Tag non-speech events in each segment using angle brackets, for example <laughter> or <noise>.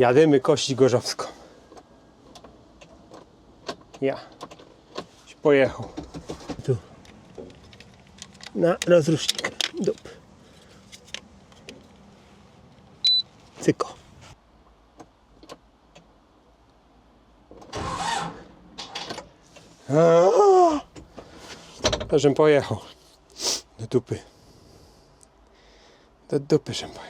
Jadymy kości gorzowską. Ja. Pojechał. Tu. Na rozrusznik. Dup. Cyko. To żem pojechał. Do dupy. Do dupy żem pojechał.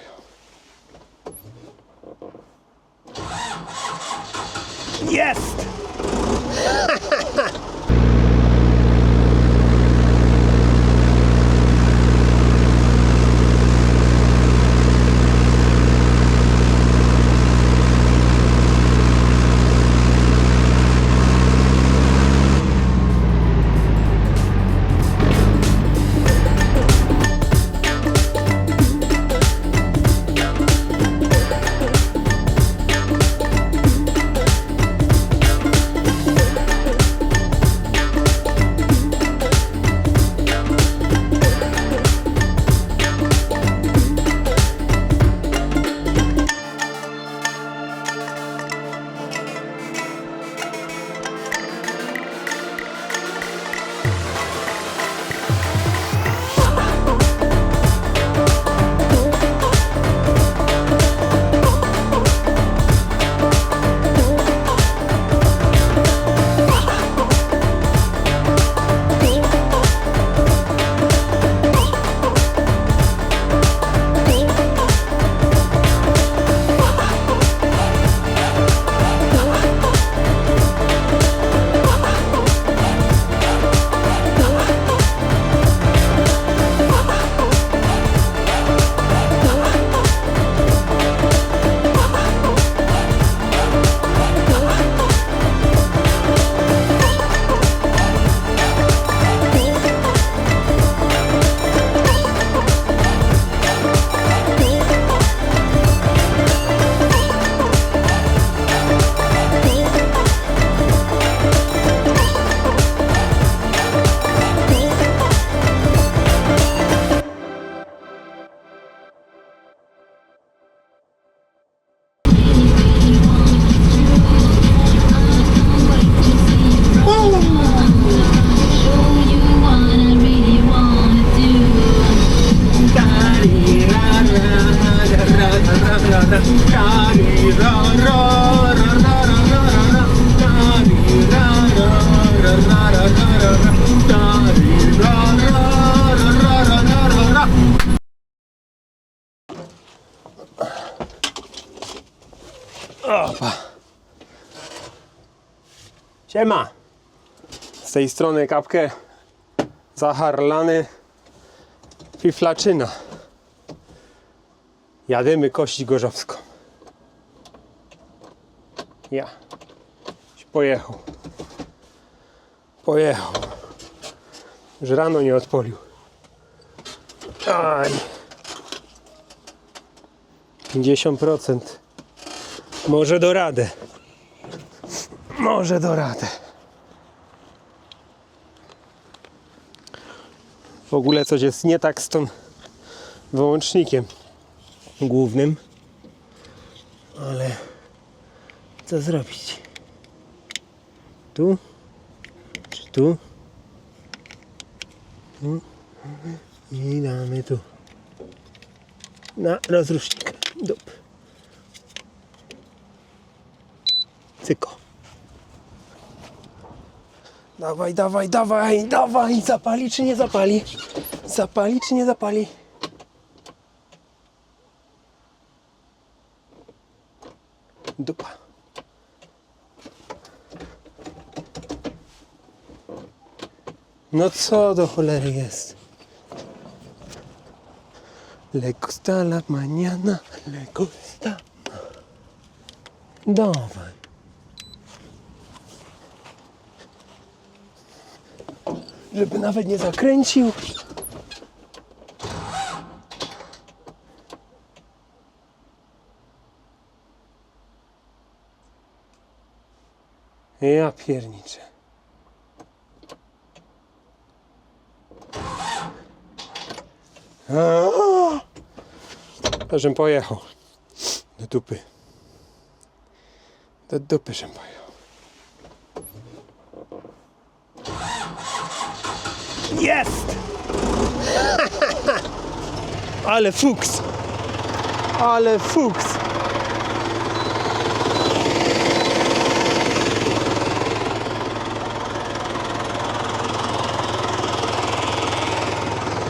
Siema. Z tej strony kapkę Zacharlany Fiflaczyna. Jadymy kości gorzowską. Ja. Pojechał. Pojechał. Już rano nie odpolił. Aj. 50%. Może do radę. Może do radę. W ogóle coś jest nie tak z tą wyłącznikiem głównym. Ale co zrobić? Tu? Czy tu? Tu? I damy tu. Na rozrusznik. Dup. Cyko. Dawaj, dawaj, dawaj, dawaj. Zapali czy nie zapali? Zapali czy nie zapali? Dupa. No co do cholery jest? Le gusta la mañana, le gusta. Dawaj. Żeby nawet nie zakręcił. Ja pierniczę. A, żem pojechał do dupy. Do dupy się pojechał. Jest! <laughs> Ale fuks! Ale fuks!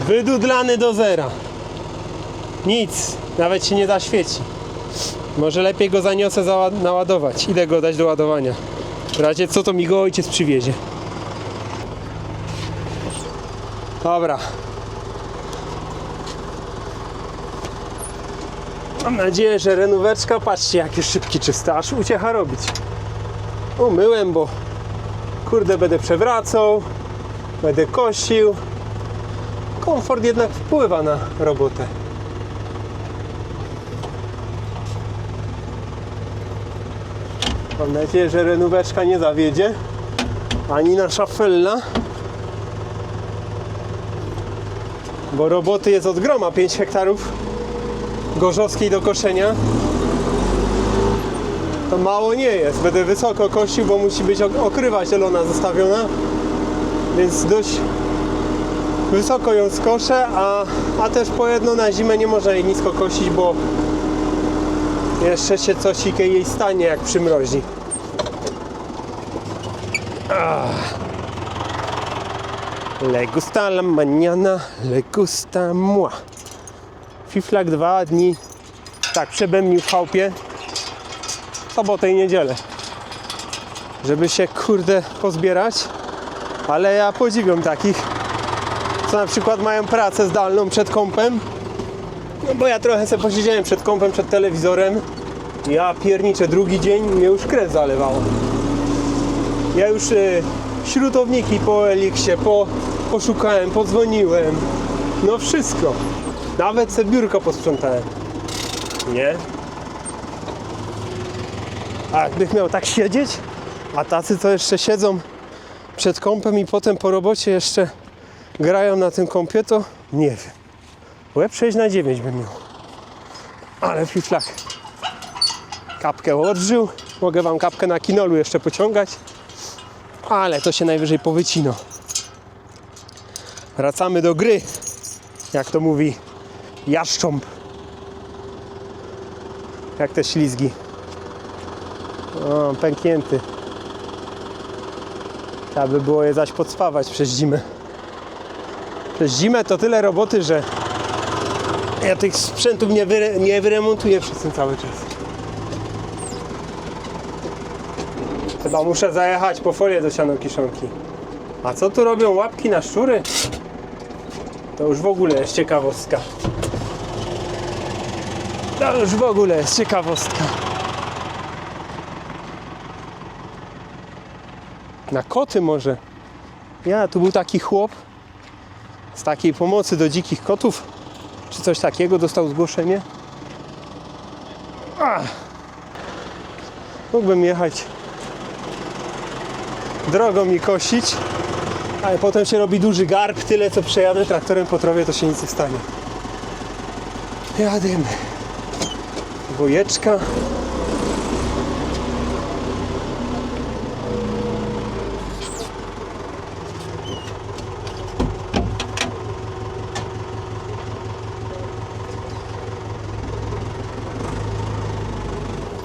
Wydudlany do zera. Nic, nawet się nie zaświeci. Może lepiej go zaniosę naładować. Idę go dać do ładowania. W razie co to mi go ojciec przywiezie. Dobra. Mam nadzieję, że renóweczka, patrzcie jakie szybki czyste, aż uciecha robić. Umyłem, bo kurde będę przewracał, będę kosił. Komfort jednak wpływa na robotę. Mam nadzieję, że renóweczka nie zawiedzie, ani nasza fella. Bo roboty jest od groma 5 hektarów gorzowskiej do koszenia. To mało nie jest. Będę wysoko kosił, bo musi być ok- okrywa zielona zostawiona. Więc dość wysoko ją skoszę, a, a też po jedno na zimę nie można jej nisko kosić, bo jeszcze się coś jej stanie jak przymrozi. Le gusta la mañana, le gusta moi. Fiflak dwa dni tak przebębnił w chałupie sobotę i niedzielę. Żeby się kurde pozbierać, ale ja podziwiam takich, co na przykład mają pracę zdalną przed kąpem. No bo ja trochę sobie posiedziałem przed kąpem, przed telewizorem. Ja pierniczę drugi dzień, mnie już krew zalewało. Ja już y, śrutowniki po Eliksie, po, poszukałem, podzwoniłem. No wszystko. Nawet se biurko posprzątałem. Nie? A jakbych miał tak siedzieć, a tacy co jeszcze siedzą przed kąpem i potem po robocie jeszcze grają na tym kąpie, to nie wiem. Łeb 6 na 9 bym miał. Ale fiflak. Kapkę odżył. Mogę wam kapkę na kinolu jeszcze pociągać. Ale to się najwyżej powycino. Wracamy do gry. Jak to mówi jaszcząb. Jak te ślizgi. O, pęknięty. Trzeba by było je zaś podspawać przez zimę. Przez zimę to tyle roboty, że ja tych sprzętów nie, wyre, nie wyremontuję przez ten cały czas. Chyba muszę zajechać po folię do sianokiszonki. A co tu robią łapki na szczury? To już w ogóle jest ciekawostka. To już w ogóle jest ciekawostka. Na koty może. Ja, tu był taki chłop z takiej pomocy do dzikich kotów, czy coś takiego, dostał zgłoszenie. Ach. Mógłbym jechać drogą i kosić, ale potem się robi duży garb, tyle co przejadę traktorem po trawie, to się nic nie stanie. Jadymy. Wojeczka.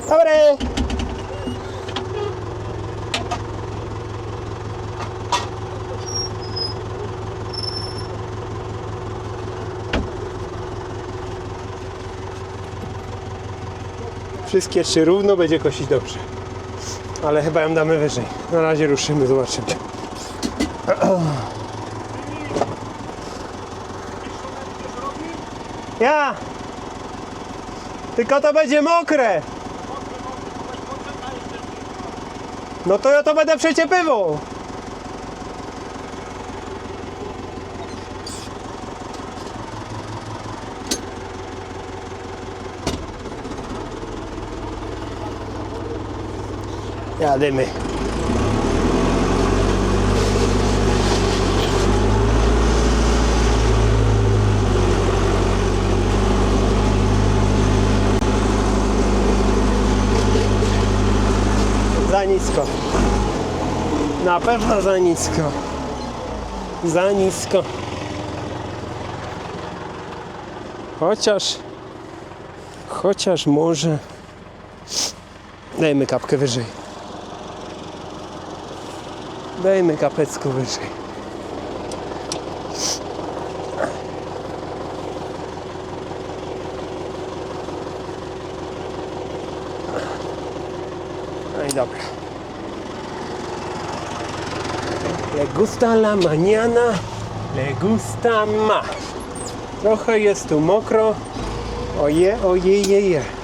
Dobre! Wszystkie trzy równo będzie kosić dobrze. Ale chyba ją damy wyżej. Na razie ruszymy, zobaczymy. Ja! Tylko to będzie mokre! No to ja to będę przeciepywał! Jadymy. nisko. Na pewno za nisko. Za nisko. Chociaż... Chociaż może... Dajmy kapkę wyżej. Dajmy kapecku wyżej. No i dobra. Le gusta la mañana, le gusta ma. Trochę jest tu mokro. Oje, oje, je, je.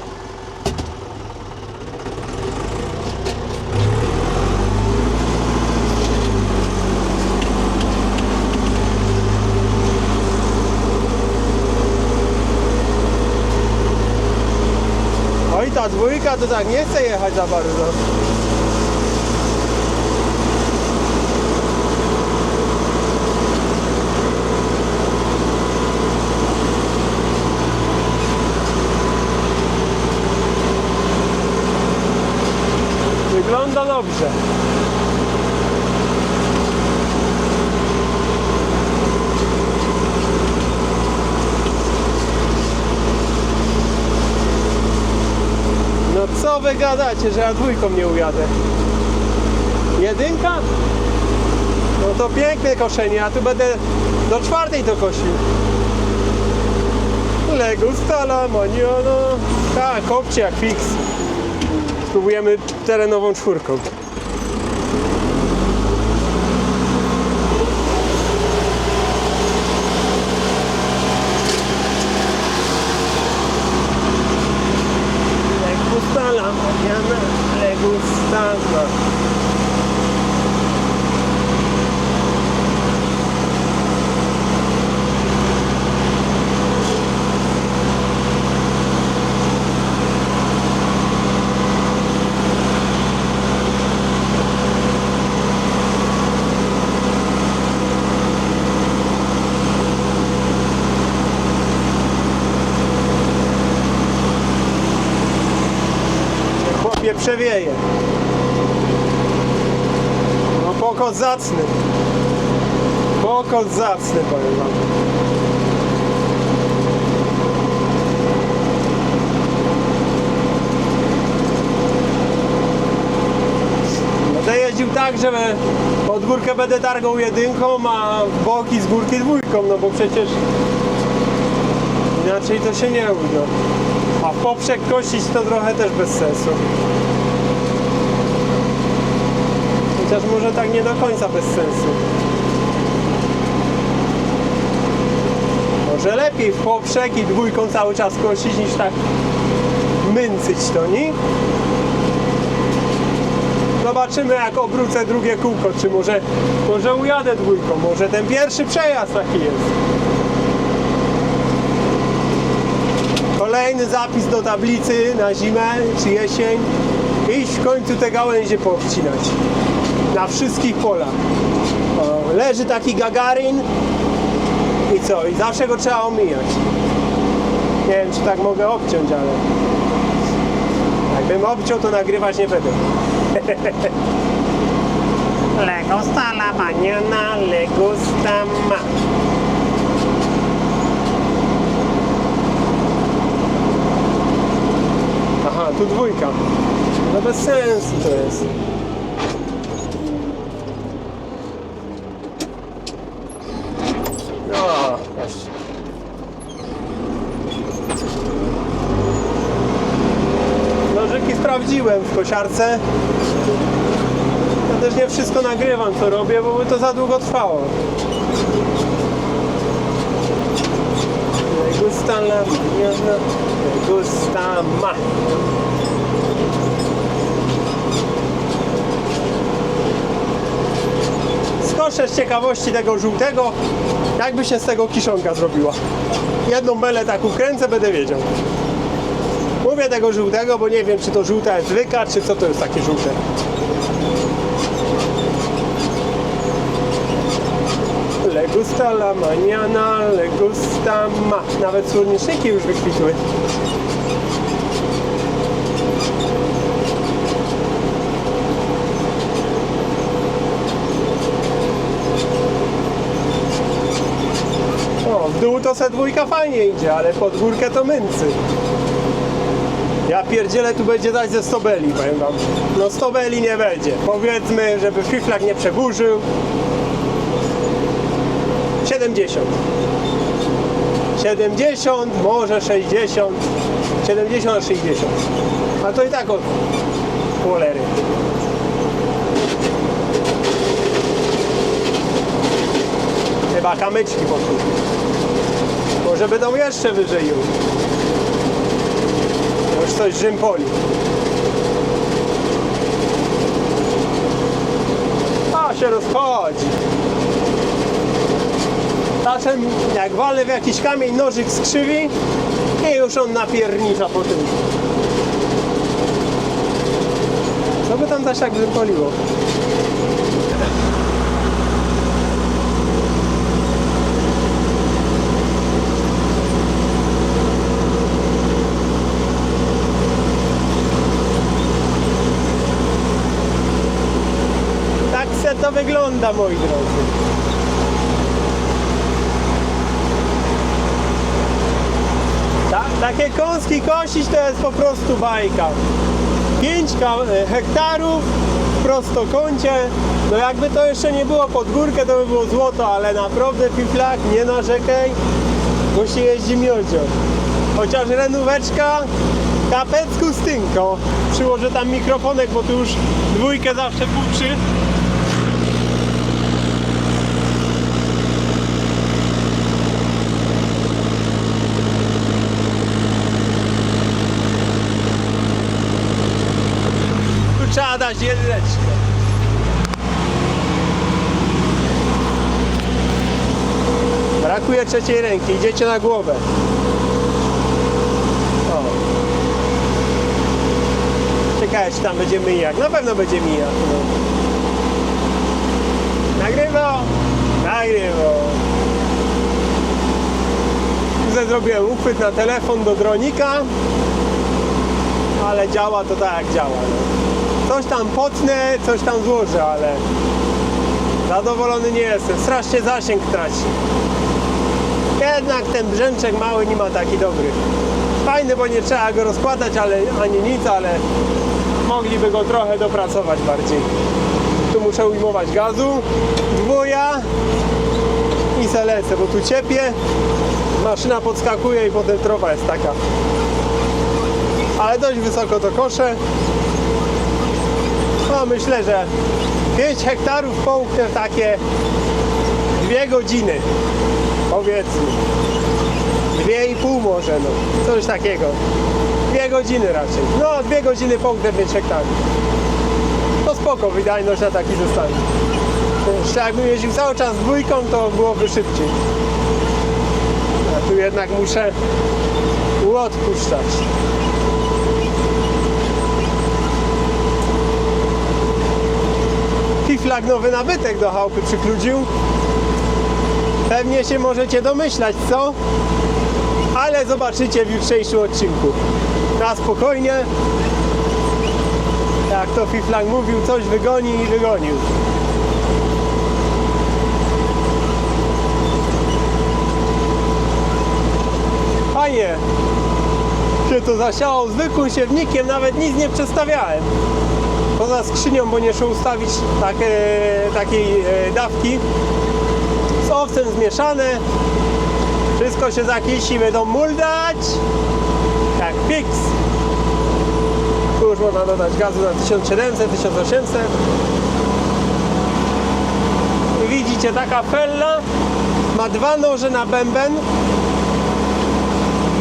Ta dwójka to tak nie chce jechać za bardzo. Wygląda dobrze. No co wy gadacie, że ja dwójką nie ujadę? Jedynka? No to piękne koszenie, ja tu będę do czwartej to kosił. Lego stala, maniono. Tak, kopcie jak fix. Spróbujemy terenową czwórką. Le gusta la mañana, le gusta la... Chłopie przewieje. No pokos zacny. Pokos zacny, powiem wam. Będę jeździł tak, że pod górkę będę targał jedynką, a boki z górki dwójką, no bo przecież inaczej to się nie uda. A w poprzek kosić to trochę też bez sensu. Chociaż może tak nie do końca bez sensu. Może lepiej w poprzek i dwójką cały czas kosić niż tak męcyć to, nie? Zobaczymy jak obrócę drugie kółko, czy może, może ujadę dwójką, może ten pierwszy przejazd taki jest. Kolejny zapis do tablicy na zimę czy jesień. Iść w końcu te gałęzie poobcinać. Na wszystkich polach. O, leży taki gagarin i co? I zawsze go trzeba omijać. Nie wiem, czy tak mogę obciąć, ale jakbym obciął, to nagrywać nie będę. Le gusta mañana. Tu dwójka. No bez sensu to jest. No, właśnie. Nożyki sprawdziłem w kosiarce. Ja też nie wszystko nagrywam co robię, bo by to za długo trwało. Me gusta la gusta ma. Skoszę z ciekawości tego żółtego, jakby się z tego kiszonka zrobiła. Jedną belę tak ukręcę, będę wiedział. Mówię tego żółtego, bo nie wiem, czy to żółta jest zwykła, czy co to jest takie żółte. Le gusta la mañana, le gusta ma. Nawet słoneczniki już wykwitły. O, w dół to se dwójka fajnie idzie, ale pod górkę to męcy. Ja pierdzielę tu będzie dać ze 100 beli, powiem wam. No 100 beli nie będzie. Powiedzmy, żeby fiflak nie przeburzył, 70. 70, może 60. 70, 60. A to i tak od cholery. Chyba kamyczki poszły. Może będą jeszcze wyżej już. Już coś Rzym poli. A się rozchodzi. Czasem jak walę w jakiś kamień, nożyk skrzywi i już on napiernicza po tym. Co by tam też tak Rzym poliło? Tak se to wygląda, moi drodzy. Ta, takie kąski kosić to jest po prostu bajka. 5 hektarów w prostokącie. No jakby to jeszcze nie było pod górkę, to by było złoto, ale naprawdę fiflak, nie narzekaj, bo się jeździ miodzio. Chociaż renóweczka kapecku stynko. Przyłożę tam mikrofonek, bo tu już dwójkę zawsze puczy. Trzeba dać jedyneczkę. Brakuje trzeciej ręki, idziecie na głowę. O. Czekaj, czy tam będzie mijak. Na pewno będzie mijak. No. Nagrywał! Nagrywał! Zrobiłem uchwyt na telefon do dronika, ale działa to tak jak działa. No. Coś tam potnę, coś tam złożę, ale zadowolony nie jestem. Strasznie zasięg traci. Jednak ten brzęczek mały nie ma taki dobry. Fajny, bo nie trzeba go rozkładać, ale ani nic, ale mogliby go trochę dopracować bardziej. Tu muszę ujmować gazu, dwuja i se lecę, bo tu ciepie, maszyna podskakuje i potem trowa jest taka. Ale dość wysoko to koszę. No myślę, że 5 hektarów połknę w takie dwie godziny. Powiedzmy. Dwie i pół może, no. Coś takiego. Dwie godziny raczej. No, dwie godziny połknę 5 hektarów. To spoko, wydajność na taki zostanie. Jeszcze jakbym jeździł cały czas dwójką, to byłoby szybciej. A tu jednak muszę uodpuszczać. Fiflak nowy nabytek do chałupy przykludził. Pewnie się możecie domyślać, co? Ale zobaczycie w jutrzejszym odcinku. Na spokojnie. Jak to Fiflak mówił, coś wygoni i wygonił. Fajnie się to zasiało zwykłym siewnikiem, nawet nic nie przestawiałem. Poza skrzynią, bo nie szło ustawić takie, takiej e, dawki z owcem zmieszane. Wszystko się zakisi, będą muldać. Jak fix. Tu już można dodać gazu na 1700, 1800. I widzicie, taka fella ma dwa noże na bęben.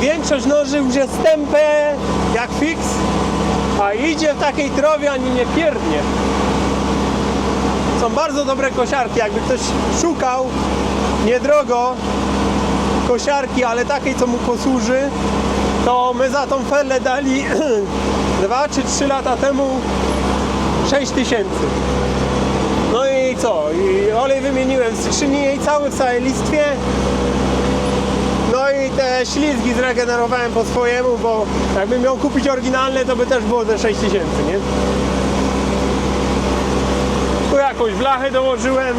Większość noży już jest stępę jak fix, a idzie w takiej trowie ani nie pierdnie. Są bardzo dobre kosiarki, jakby ktoś szukał niedrogo kosiarki, ale takiej co mu posłuży, to my za tą felę dali <clears throat> 2 czy 3 lata temu 6 tysięcy. No i co? I olej wymieniłem w skrzyni jej cały w całej listwie. I te ślizgi zregenerowałem po swojemu, bo jakbym miał kupić oryginalne, to by też było ze 6 tysięcy, nie? Tu jakąś blachę dołożyłem,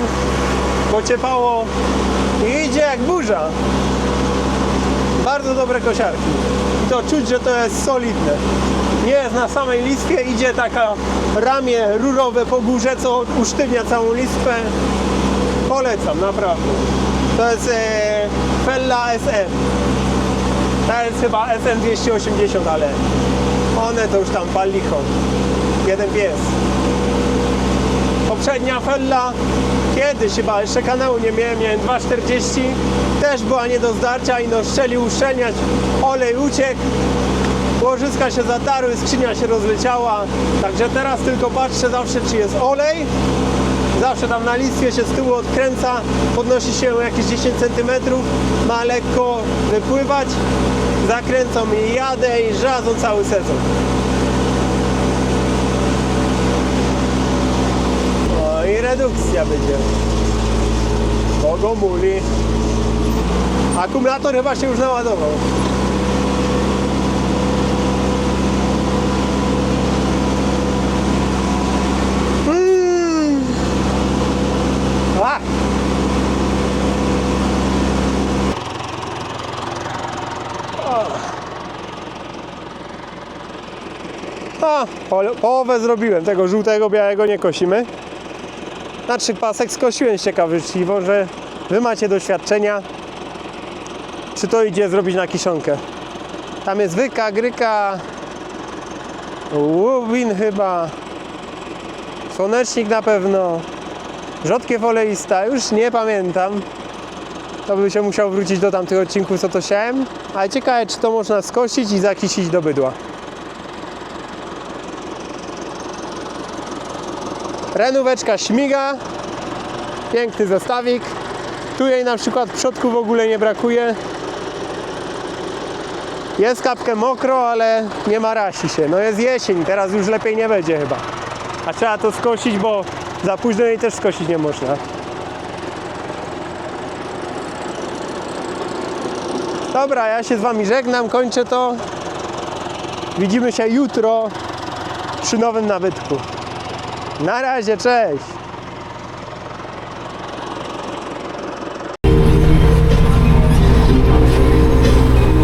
bo ciepało i idzie jak burza. Bardzo dobre kosiarki. I to czuć, że to jest solidne. Nie jest na samej listwie, idzie taka ramię rurowe po górze, co usztywnia całą listwę. Polecam, naprawdę. To jest e, Fella SM. Ta jest chyba SM280, ale one to już tam pal licho. Jeden pies. Poprzednia Fella, kiedyś chyba, jeszcze kanału nie miałem, miałem 2,40. Też była nie do zdarcia i no szczelił uszczelniać, olej uciekł. Łożyska się zatarły, skrzynia się rozleciała. Także teraz tylko patrzę zawsze, czy jest olej. Zawsze tam na listwie się z tyłu odkręca, podnosi się o jakieś 10 cm, ma lekko wypływać. Zakręcam i jadę i żadzą cały sezon. No i redukcja będzie. Bogomuli. Akumulator chyba się już naładował. Mm. A! Połowę zrobiłem, tego żółtego, białego nie kosimy. Na trzy pasek skosiłem z ciekawościwo, że Wy macie doświadczenia, czy to idzie zrobić na kiszonkę. Tam jest wyka, gryka, łubin chyba, słonecznik na pewno, rzodkiew oleista, już nie pamiętam. To by się musiał wrócić do tamtych odcinków, co to siałem. Ale ciekawe, czy to można skosić i zakisić do bydła. Renóweczka śmiga. Piękny zestawik. Tu jej na przykład przodku w ogóle nie brakuje. Jest kapkę mokro, ale nie ma rasi się. No jest jesień, teraz już lepiej nie będzie chyba. A trzeba to skosić, bo za późno jej też skosić nie można. Dobra, ja się z Wami żegnam, kończę to. Widzimy się jutro przy nowym nabytku. Na razie, cześć!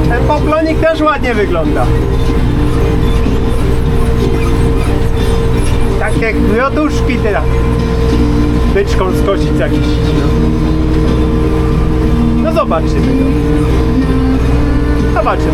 Ten poplonik też ładnie wygląda. Takie kwiatuszki teraz. Byczką skosić jakiś. No, no zobaczymy. No. Zobaczymy.